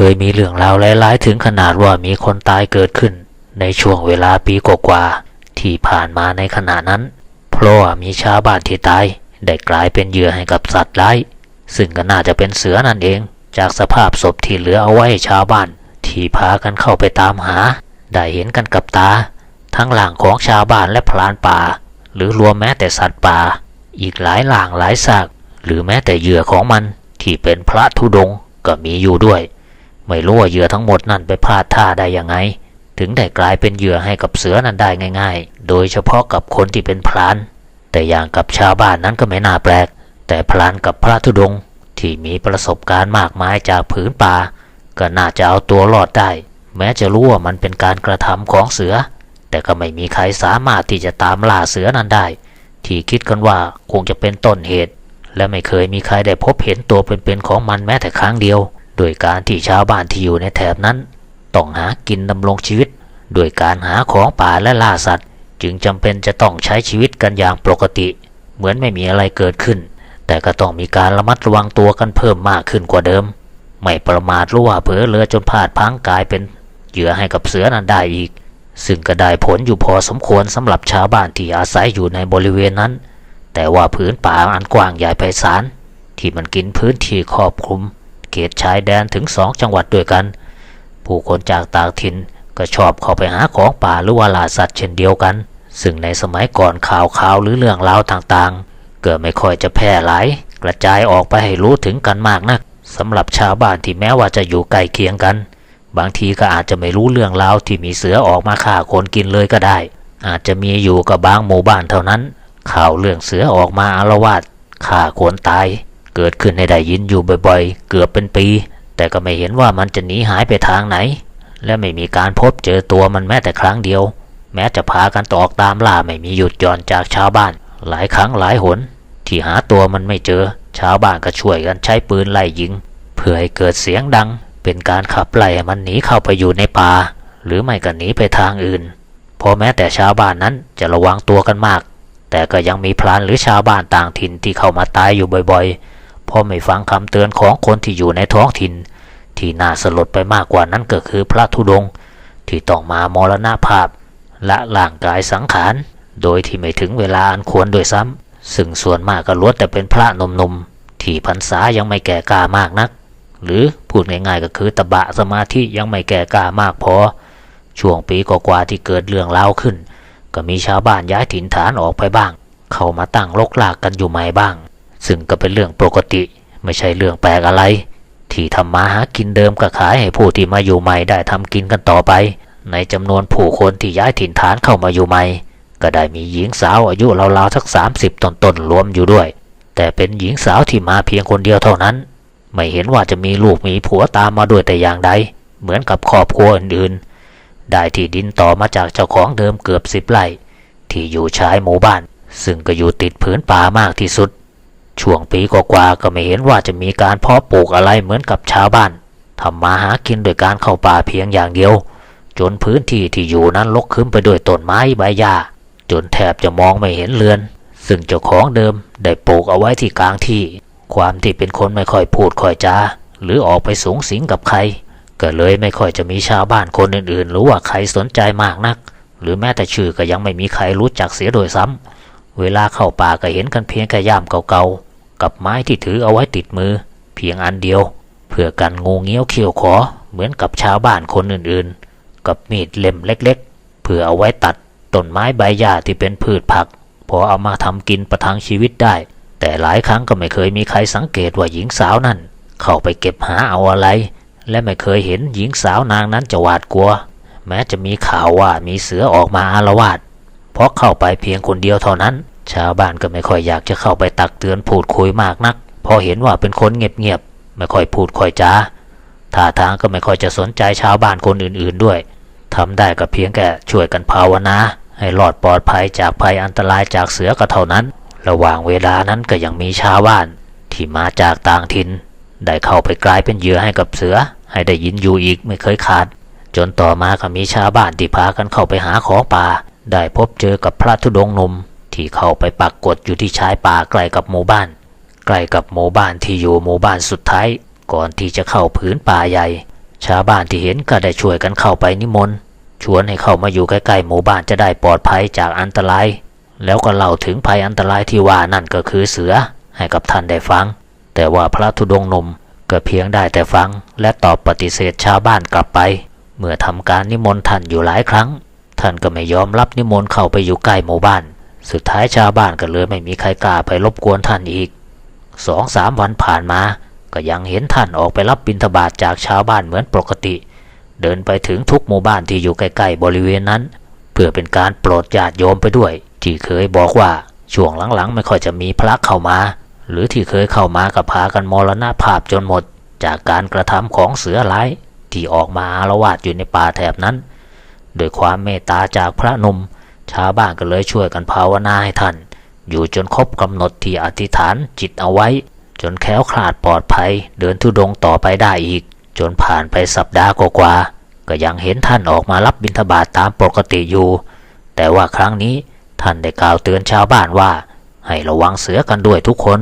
คยมีเรื่องราวร้ายๆถึงขนาดว่ามีคนตายเกิดขึ้น ในช่วงเวลาปีกว่าๆที่ผ่านมาในขณะนั้น เพราะว่ามีชาวบ้านที่ตายได้กลายเป็นเหยื่อให้กับสัตว์ร้าย ซึ่งก็น่าจะเป็นเสือนั่นเอง จากสภาพศพที่เหลือเอาไว้ชาวบ้าน ที่พากันเข้าไปตามหา ได้เห็นกันกับตา ทั้งหลังของชาวบ้านและพลานป่า หรือรวมแม้แต่สัตว์ป่า อีกหลายหลางหลายซากหรือแม้แต่เหยื่อของมันที่เป็นพระธุดงก็มีอยู่ด้วย ไม่รู้ว่าเหยื่อทั้งหมดนั่นไปพลาดท่าได้ยังไง ถึงได้กลายเป็นเหยื่อให้กับเสือนั้นได้ง่าย ๆ โดยเฉพาะกับคนที่เป็นพราน แต่อย่างกับชาวบ้านนั้นก็ไม่น่าแปลก แต่พรานกับพระธุดงค์ที่มีประสบการณ์มากมายจากผืนป่า ก็น่าจะเอาตัวรอดได้ แม้จะรู้ว่ามันเป็นการกระทำของเสือ แต่ก็ไม่มีใครสามารถที่จะตามล่าเสือนั้นได้ ที่คิดกันว่าคงจะเป็นต้นเหตุ และไม่เคยมีใครได้พบเห็นตัวเป็นๆของมันแม้แต่ครั้งเดียว โดยการที่ชาวบ้านที่อยู่ในแถบนั้น ต้องหากินดำรงชีวิต โดยการหาของป่าและล่าสัตว์ จึงจำเป็นจะต้องใช้ชีวิตกันอย่างปกติ เหมือนไม่มีอะไรเกิดขึ้น แต่ก็ต้องมีการระมัดระวังตัวกันเพิ่มมากขึ้นกว่าเดิม ไม่ประมาทรู้ว่าเผลอเลือจนพลาดพังกลายเป็นเหยื่อให้กับเสือนั้นได้อีก ซึ่งก็ได้ผลอยู่พอสมควรสำหรับชาวบ้านที่อาศัยอยู่ในบริเวณนั้น แต่ว่าพื้นป่าอันกว้างใหญ่ไพศาลที่มันกินพื้นที่ครอบคลุม เขตชายแดนถึงสองจังหวัดด้วยกัน ผู้คนจากต่างถิ่นก็ชอบเข้าไปหาของป่าหรือว่าล่าสัตว์เช่นเดียวกัน ซึ่งในสมัยก่อนข่าวข่าวหรือเรื่องราวต่างๆ เกิดไม่ค่อยจะแพร่หลายกระจายออกไปให้รู้ถึงกันมากนักสำหรับชาวบ้านที่แม้ว่าจะอยู่ใกล้เคียงกัน บางทีก็อาจจะไม่รู้เรื่องราวที่มีเสือออกมาฆ่าคนกินเลยก็ได้ อาจจะมีอยู่กับบางหมู่บ้านเท่านั้น ข่าวเรื่องเสือออกมาอารวาสฆ่าคนตาย เกิดขึ้นในได้ยินอยู่บ่อยๆ เกือบเป็นปี แต่ก็ไม่เห็นว่ามันจะหนีหายไปทางไหน และไม่มีการพบเจอตัวมันแม้แต่ครั้งเดียว แม้จะพากันตอกตามล่าไม่มีหยุดย่อนจากชาวบ้าน หลายครั้งหลายหน ที่หาตัวมันไม่เจอ ชาวบ้านก็ช่วยกันใช้ปืนไล่ยิง เพื่อให้เกิดเสียงดัง เป็นการขับไล่มันหนีเข้าไปอยู่ในป่า หรือไม่ก็หนีไปทางอื่นพอแม้แต่ชาวบ้านนั้นจะระวังตัวกันมาก แต่ก็ยังมีพลานหรือชาวบ้านต่างถิ่นที่เข้ามาตายอยู่บ่อยๆ เพราะไม่ฟังคำเตือนของคนที่อยู่ในท้องถิ่น ที่น่าสลดไปมากกว่านั้นก็คือพระธุดงค์ที่ต้องมามรณภาพละร่างกายสังขาร โดยที่ไม่ถึงเวลาอันควรโดวยซ้ำซึ่งส่วนมากก็ล้วนแต่เป็นพระนุ่มที่พรรษายังไม่แก่กล้ามากนัก หรือพูดง่ายๆก็คือตบะสมาธิยังไม่แก่กล้ามากพอ ช่วงปีกว่าๆที่เกิดเรื่องราขึ้น ก็มีชาวบ้านย้ายถิ่นฐานออกไปบ้าง เข้ามาตั้งลกลากกันอยู่ใหม่บ้าง ซึ่งก็เป็นเรื่องปกติไม่ใช่เรื่องแปลกอะไร ที่ทำมาหากินเดิมก็ขายให้ผู้ที่มาอยู่ใหม่ได้ทำกินกันต่อไป ในจำนวนผู้คนที่ย้ายถิ่นฐานเข้ามาอยู่ใหม่ ก็ได้มีหญิงสาวอายุราวๆสักสามสิบต้นๆรวมอยู่ด้วย แต่เป็นหญิงสาวที่มาเพียงคนเดียวเท่านั้น ไม่เห็นว่าจะมีลูกมีผัวตามมาด้วยแต่อย่างใดเหมือนกับครอบครัวอื่นๆ ได้ที่ดินต่อมาจากเจ้าของเดิมเกือบสิบไร่ที่อยู่ชายหมู่บ้าน ซึ่งก็อยู่ติดผืนป่ามากที่สุด ช่วงปีกว่าก็ไม่เห็นว่าจะมีการเพาะปลูกอะไรเหมือนกับชาวบ้านทำมาหากินโดยการเข้าป่าเพียงอย่างเดียว จนพื้นที่ที่อยู่นั้นรกขึ้นไปด้วยต้นไม้ใบหญ้า จนแทบจะมองไม่เห็นเรือน ซึ่งเจ้าของเดิมได้ปลูกเอาไว้ที่กลางที่ ความที่เป็นคนไม่ค่อยพูดค่อยจาหรือออกไปสูงสิงกับใคร ก็เลยไม่ค่อยจะมีชาวบ้านคนอื่นๆ หรือว่าใครสนใจมากนัก หรือแม้แต่ชื่อก็ยังไม่มีใครรู้จักเสียโดยซ้ำเวลาเข้าป่าก็เห็นกันเพียงแค่ย่ามเก่าๆ กับไม้ที่ถือเอาไว้ติดมือ เพียงอันเดียว เพื่อกันงูเงี้ยวเขี้ยวขอเหมือนกับชาวบ้านคนอื่นๆ กับมีดเล่มเล็กๆ เพื่อเอาไว้ตัดต้นไม้ใบหญ้าที่เป็นพืชผัก พอเอามาทำกินประทังชีวิตได้ แต่หลายครั้งก็ไม่เคยมีใครสังเกตว่าหญิงสาวนั่น เข้าไปเก็บหาเอาอะไร และไม่เคยเห็นหญิงสาวนางนั้นจะหวาดกลัว แม้จะมีข่าวว่ามีเสือออกมาอารวาสเพราะเข้าไปเพียงคนเดียวเท่านั้น ชาวบ้านก็ไม่ค่อยอยากจะเข้าไปตักเตือนพูดคุยมากนัก พอเห็นว่าเป็นคนเงียบๆไม่ค่อยพูดค่อยจาท่าทางก็ไม่ค่อยจะสนใจชาวบ้านคนอื่นๆด้วยทำได้ก็เพียงแค่ช่วยกันภาวนาให้รอดปลอดภัยจากภัยอันตรายจากเสือก็เท่านั้น ระหว่างเวลานั้นก็ยังมีชาวบ้าน ที่มาจากต่างถิ่นได้เข้าไปกลายเป็นเหยื่อให้กับเสือ ให้ได้ยินอยู่อีกไม่เคยขาด จนต่อมาก็มีชาวบ้านที่พากันเข้าไปหาของป่า ได้พบเจอกับพระธุดงค์หนุ่ม ที่เข้าไปปักกฏอยู่ที่ชายป่าใกล้กับหมู่บ้าน ใกล้กับหมู่บ้านที่อยู่หมู่บ้านสุดท้าย ก่อนที่จะเข้าผืนป่าใหญ่ ชาวบ้านที่เห็นก็ได้ช่วยกันเข้าไปนิมนต์ชวนให้เข้ามาอยู่ใกล้ๆหมู่บ้านจะได้ปลอดภัยจากอันตราย แล้วก็เล่าถึงภัยอันตรายที่ว่านั่นก็คือเสือให้กับท่านได้ฟัง แต่ว่าพระธุดงค์นมก็เพียงได้แต่ฟัง และตอบปฏิเสธชาวบ้านกลับไป เมื่อทำการนิมนต์ท่านอยู่หลายครั้ง ท่านก็ไม่ยอมรับนิมนต์เข้าไปอยู่ใกล้หมู่บ้าน สุดท้ายชาวบ้านก็เลยไม่มีใครกล้าไปรบกวนท่านอีกสองสามวันผ่านมา ก็ยังเห็นท่านออกไปรับบิณฑบาตจากชาวบ้านเหมือนปกติ เดินไปถึงทุกหมู่บ้านที่อยู่ใกล้ๆบริเวณนั้น เพื่อเป็นการโปรดญาติโยมไปด้วย ที่เคยบอกว่าช่วงหลังๆไม่ค่อยจะมีพระเข้ามา หรือที่เคยเข้ามากับพากันมรณภาพจนหมด จากการกระทำของเสือร้ายที่ออกมาอาละวาดอยู่ในป่าแถบนั้น โดยความเมตตาจากพระนุ่ม ชาวบ้านก็เลยช่วยกันภาวนาให้ท่าน อยู่จนครบกำหนดที่อธิษฐานจิตเอาไว้ จนแค้วคลาดปลอดภัย เดินทุดงต่อไปได้อีก จนผ่านไปสัปดาห์กว่าก็ยังเห็นท่านออกมารับบิณฑบาตตามปกติอยู่ แต่ว่าครั้งนี้ท่านได้กล่าวเตือนชาวบ้านว่า ให้ระวังเสือกันด้วยทุกคน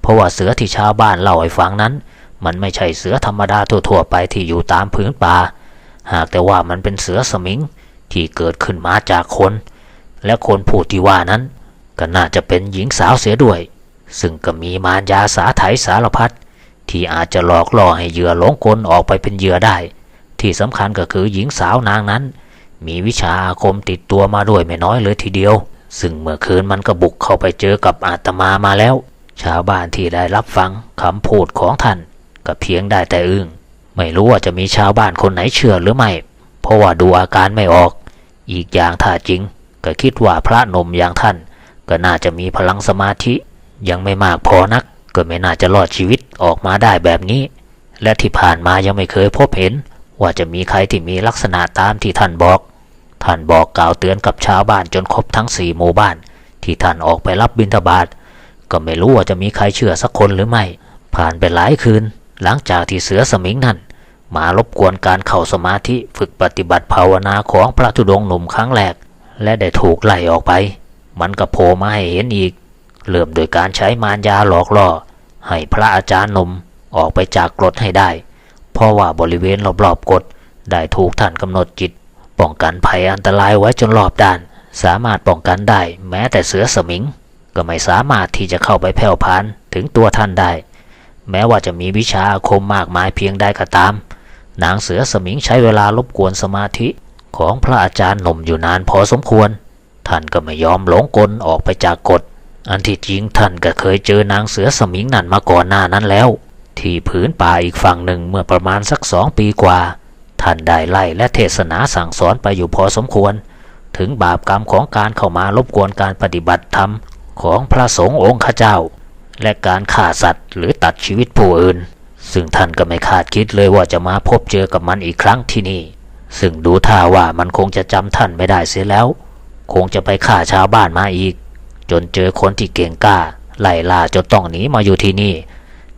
เพราะว่าเสือที่ชาวบ้านเล่าให้ฟังนั้น มันไม่ใช่เสือธรรมดาทั่วๆไปที่อยู่ตามพื้นป่า หากแต่ว่ามันเป็นเสือสมิงที่เกิดขึ้นมาจากคน และคนผู้ที่ว่านั้น ก็น่าจะเป็นหญิงสาวเสียด้วย ซึ่งก็มีมารยาสาไถสารพัดที่อาจจะหลอกล่อให้เหยื่อหลงกลออกไปเป็นเหยื่อได้ ที่สำคัญก็คือหญิงสาวนางนั้น มีวิชาอาคมติดตัวมาด้วยไม่น้อยเลยทีเดียว ซึ่งเมื่อคืนมันก็บุกเข้าไปเจอกับอาตมามาแล้ว ชาวบ้านที่ได้รับฟังคำพูดของท่านก็เพียงได้แต่อึ้งไม่รู้ว่าจะมีชาวบ้านคนไหนเชื่อหรือไม่ เพราะว่าดูอาการไม่ออก อีกอย่างถ้าจริง ก็คิดว่าพระนมอย่างท่าน ก็น่าจะมีพลังสมาธิ ยังไม่มากพอนัก ก็ไม่น่าจะรอดชีวิตออกมาได้แบบนี้ และที่ผ่านมายังไม่เคยพบเห็น ว่าจะมีใครที่มีลักษณะตามที่ท่านบอก ท่านบอกกล่าวเตือนกับชาวบ้านจนครบทั้งสี่หมู่บ้าน ที่ท่านออกไปรับบิณฑบาตก็ไม่รู้ว่าจะมีใครเชื่อสักคนหรือไม่ ผ่านไปหลายคืน หลังจากที่เสือสมิงนั่นมารบกวนการเข้าสมาธิฝึกปฏิบัติภาวนาของพระธุดงค์หนุ่มครั้งแรก และได้ถูกไล่ออกไป มันก็โผล่มาให้เห็นอีก เริ่มโดยการใช้มารยาหลอกล่อ ให้พระอาจารย์นมออกไปจากกรดให้ได้ เพราะว่าบริเวณรอบๆกฎได้ถูกท่านกำหนดจิต ป้องกันภัยอันตรายไว้จนรอบด้าน สามารถป้องกันได้แม้แต่เสือสมิง ก็ไม่สามารถที่จะเข้าไปแผ่วพานถึงตัวท่านได้ แม้ว่าจะมีวิชาอาคมมากมายเพียงใดก็ตาม นางเสือสมิงใช้เวลารบกวนสมาธิ ของพระอาจารย์หนุ่มอยู่นานพอสมควร ท่านก็ไม่ยอมหลงกลออกไปจากกฎ อันที่จริงท่านก็เคยเจอนางเสือสมิงนั่นมาก่อนหน้านั้นแล้ว ที่ผืนป่าอีกฝั่งหนึ่งเมื่อประมาณสักสองปีกว่า ท่านได้ไล่และเทศนาสั่งสอนไปอยู่พอสมควร ถึงบาปกรรมของการเข้ามารบกวนการปฏิบัติธรรมของพระสงฆ์องค์ข้าเจ้า และการฆ่าสัตว์ หรือตัดชีวิตผู้อื่น ซึ่งท่านก็ไม่คาดคิดเลยว่าจะมาพบเจอกับมันอีกครั้งที่นี่ ซึ่งดูท่าว่ามันคงจะจำท่านไม่ได้เสียแล้ว คงจะไปฆ่าชาวบ้านมาอีก จนเจอคนที่เก่งกล้า ไล่ล่าจนต้องหนีมาอยู่ที่นี่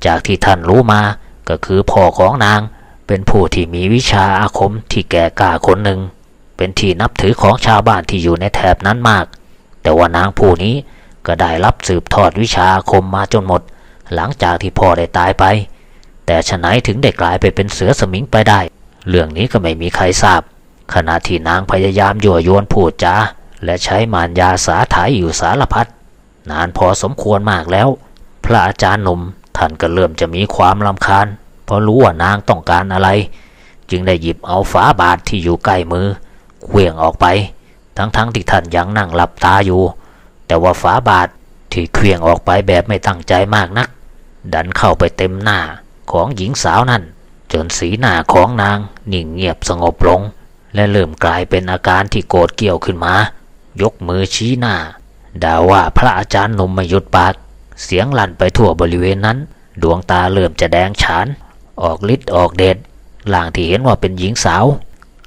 จากที่ท่านรู้มาก็คือพ่อของนาง เป็นผู้ที่มีวิชาอาคมที่แก่กล้าคนหนึ่ง เป็นที่นับถือของชาวบ้านที่อยู่ในแถบนั้นมาก แต่ว่านางผู้นี้ก็ได้รับสืบทอดวิชาอาคมมาจนหมด หลังจากที่พ่อได้ตายไป แต่ฉะไหนถึงได้กลายไปเป็นเสือสมิงไปได้ เรื่องนี้ก็ไม่มีใครทราบ ขณะที่นางพยายามยั่วยวนพูดจาและใช้มารยาสาถายอยู่สารพัดนานพอสมควรมากแล้ว พระอาจารย์หนุ่มท่านก็เริ่มจะมีความลำคาญ เพราะรู้ว่านางต้องการอะไร จึงได้หยิบเอาฝาบาทที่อยู่ใกล้มือเคลื่องออกไป ทั้งๆทที่ท่านยังนั่งหลับตาอยู่ แต่ว่าฝาบาทที่เคลื่องออกไปแบบไม่ตั้งใจมากนัก ดันเข้าไปเต็มหน้าของหญิงสาวนั่น จนสีหน้าของนางนิ่งเงียบสงบลง และเริ่มกลายเป็นอาการที่โกรธเกี่ยวขึ้นมา ยกมือชี้หน้าด่าว่าพระอาจารย์นมไม่หยุดปาก เสียงลั่นไปทั่วบริเวณนั้น ดวงตาเริ่มจะแดงฉาน ออกฤทธิ์ออกเดชหล่างที่เห็นว่าเป็นหญิงสาว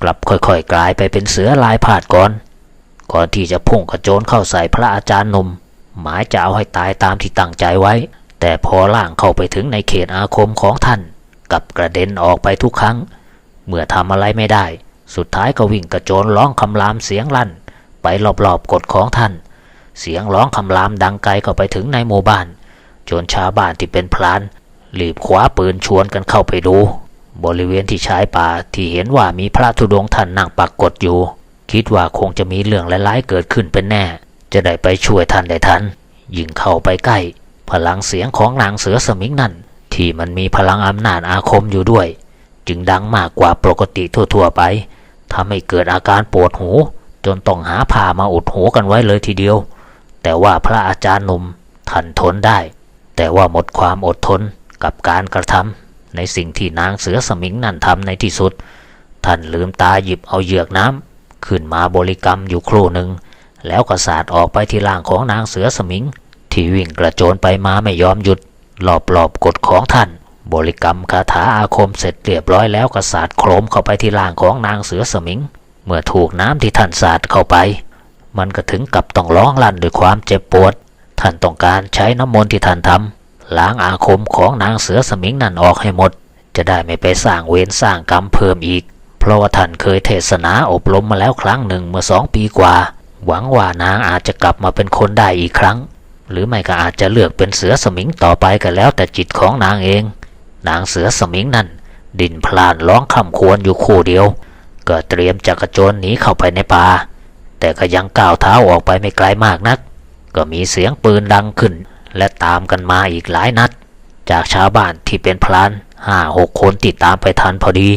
กลับค่อยๆกลายไปเป็นเสือลายผาดก่อน ก่อนที่จะพุ่งกระโจนเข้าใส่พระอาจารย์นม หมายจะเอาให้ตายตามที่ตั้งใจไว้ แต่พอล่างเข้าไปถึงในเขตอาคมของท่าน กับกระเด็นออกไปทุกครั้ง เมื่อทำอะไรไม่ได้ สุดท้ายก็วิ่งกระโจนร้องคำรามเสียงลั่น ไปรอบๆกฎของท่าน เสียงร้องคำรามดังไกลเข้าไปถึงในหมู่บ้าน จนชาวบ้านที่เป็นพลานรีบคว้าปืนชวนกันเข้าไปดู บริเวณที่ชายป่าที่เห็นว่ามีพระธุดงค์ท่านนั่งปักกดอยู่ คิดว่าคงจะมีเรื่องร้ายๆเกิดขึ้นเป็นแน่ จะได้ไปช่วยท่านได้ทันยิ่งเข้าไปใกล้ พลังเสียงของนางเสือสมิงนั่น ที่มันมีพลังอำนาจอาคมอยู่ด้วย จึงดังมากกว่าปกติทั่วๆไปทำให้เกิดอาการปวดหู จนต้องหาผ้ามาอุดหูกันไว้เลยทีเดียว แต่ว่าพระอาจารย์หนุ่มท่านทนได้ แต่ว่าหมดความอดทนกับการกระทำในสิ่งที่นางเสือสมิงนั่นทำในที่สุด ท่านลืมตาหยิบเอาเหยือกน้ำขึ้นมาบริกรรมอยู่ครู่หนึ่ง แล้วก็สาดออกไปที่ล่างของนางเสือสมิง ที่วิ่งกระโจนไปมาไม่ยอมหยุด รอบๆบกดของท่าน บริกรรมคาถาอาคมเสร็จเรียบร้อยแล้วก็สาดโครมเข้าไปที่ล่างของนางเสือสมิง เมื่อถูกน้ำที่ท่านสาดเข้าไป มันก็ถึงกับต้องร้องลั่นด้วยความเจ็บปวด ท่านต้องการใช้น้ำมนต์ที่ท่านทำล้างอาคมของนางเสือสมิงนั่นออกให้หมด จะได้ไม่ไปสร้างเวรสร้างกรรมเพิ่มอีก เพราะว่าท่านเคยเทศนาอบรมมาแล้วครั้งหนึ่งเมื่อสองปีกว่า หวังว่านางอาจจะกลับมาเป็นคนได้อีกครั้ง หรือไม่ก็อาจจะเลือกเป็นเสือสมิงต่อไปก็แล้วแต่จิตของนางเอง นางเสือสมิงนั่น ดินพลานร้องคำควรอยู่คู่เดียว ก็เตรียมจะกระโจนหนีเข้าไปในป่า แต่ก็ยังก้าวเท้าออกไปไม่ไกลมากนัก ก็มีเสียงปืนดังขึ้น และตามกันมาอีกหลายนัด จากชาวบ้านที่เป็นพลานห้าหกคนติดตามไปทันพอดี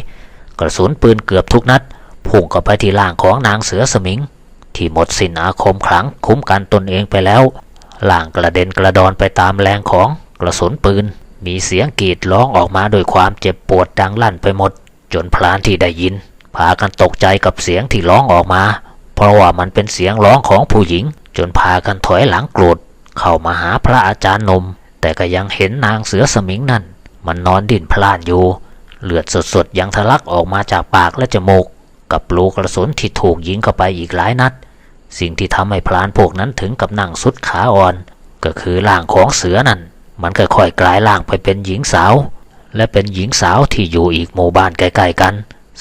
กระสุนปืนเกือบทุกนัดพุ่งเข้าไปที่ล่างของนางเสือสมิง ที่หมดสินอาคมขลังคุ้มกันตนเองไปแล้ว ล่างกระเด็นกระดอนไปตามแรงของกระสุนปืน มีเสียงกรีดร้องออกมาด้วยความเจ็บปวดดังลั่นไปหมด จนพลานที่ได้ยิน พากันตกใจกับเสียงที่ร้องออกมา เพราะว่ามันเป็นเสียงร้องของผู้หญิง จนพากันถอยหลังโกรธเข้ามาหาพระอาจารย์นม แต่ก็ยังเห็นนางเสือสมิงนั่น มันนอนดิ้นพล่านอยู่ เลือดสดๆยังทะลักออกมาจากปากและจมูก กับรูกระสุนที่ถูกยิงเข้าไปอีกหลายนัด สิ่งที่ทำให้พลานพวกนั้นถึงกับนั่งสุดขาอ่อน ก็คือร่างของเสือนั่น มันค่อยๆกลายร่างไปเป็นหญิงสาว และเป็นหญิงสาวที่อยู่อีกหมู่บ้านใกล้ๆกัน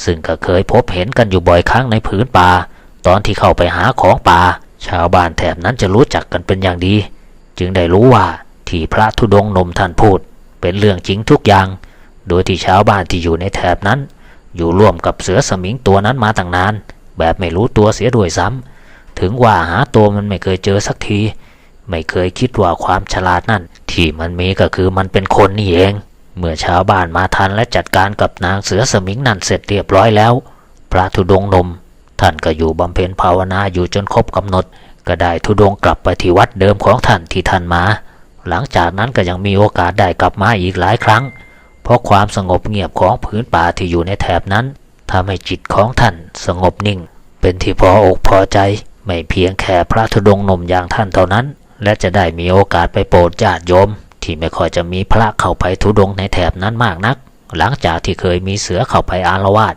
ซึ่งก็เคยพบเห็นกันอยู่บ่อยครั้งในผืนป่า ตอนที่เข้าไปหาของป่า ชาวบ้านแถบนั้นจะรู้จักกันเป็นอย่างดี จึงได้รู้ว่าที่พระธุดงค์นมท่านพูด เป็นเรื่องจริงทุกอย่าง โดยที่ชาวบ้านที่อยู่ในแถบนั้น อยู่ร่วมกับเสือสมิงตัวนั้นมาตั้งนาน แบบไม่รู้ตัวเสียด้วยซ้ำ ถึงว่าหาตัวมันไม่เคยเจอสักที ไม่เคยคิดว่าความฉลาดนั่น ที่มันมีก็คือมันเป็นคนนี่เอง เมื่อชาวบ้านมาทันและจัดการกับนางเสือสมิงนั่นเสร็จเรียบร้อยแล้ว พระธุดงนม ท่านก็อยู่บำเพ็ญภาวนาอยู่จนครบกำหนด ก็ได้ธุดงค์กลับไปที่วัดเดิมของท่านที่ท่านมา หลังจากนั้นก็ยังมีโอกาสได้กลับมาอีกหลายครั้ง เพราะความสงบเงียบของพื้นป่าที่อยู่ในแถบนั้นทำให้จิตของท่านสงบนิ่ง เป็นที่พออกพอใจ ไม่เพียงแค่พระธุดงค์หนมอย่างท่านเท่านั้น และจะได้มีโอกาสไปโปรดญาติโยม ที่ไม่ค่อยจะมีพระเข้าไปธุดงค์ในแถบนั้นมากนัก หลังจากที่เคยมีเสือเข้าไปอารวาส